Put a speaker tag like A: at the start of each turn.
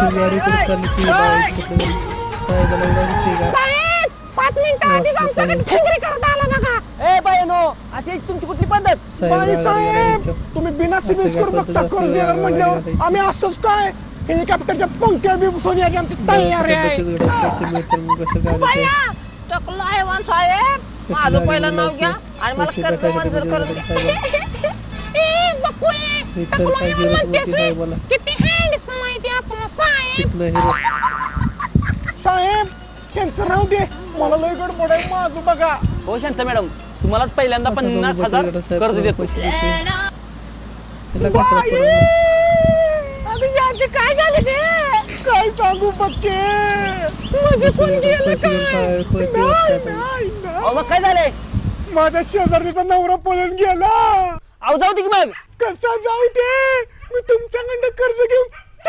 A: गाडी कुठं चालली ती बाई! कुठं गेली? साहेबाला उडाली का
B: साहेब पाच मिनिटं करत आला बघा.
C: ए बाय नो अशी तुमची कुठली पद्धत?
A: साहेब
D: बाई तुम्ही बिना
A: असं
D: सिबिल स्कोर बघता कर्ज देणार म्हटल्यावर. आम्ही असंच काय? हेलिकॉप्टरच्या पंख्या बी सोन्याची आमची तयारी आहे.
A: पैसे पैसे मिळतील मग कसं गाडी
B: बया टकला आहे वन साहेब. माझं पहिलं नाव घ्या आणि मला कर्ज मंजूर करून द्या. ए, बकुळे,
A: गरज
B: म्हणतेस
A: नव्हती? साहेबाला.
B: किती handsome साहेब
A: तिथनं हिरो
D: साहेब त्यांचं राहू दे. मला लय गडबड आहे. माझं बघा.
C: हो शांत मॅडम. तुम्हालाच पहिल्यांदा पन्नास हजार कर्ज देतो.
A: काय
B: याचे झाले ते
D: काय सांगू बघते
B: म्हणजे कोण गेलं काय.
C: अहो मग काय झालंय?
D: माझ्या शेजारणीचा नवरा पळून गेला.
C: अहो जाऊ दे की मग.
D: कसा जाऊ दे? मी तुमच्याकडनं कर्ज घेऊन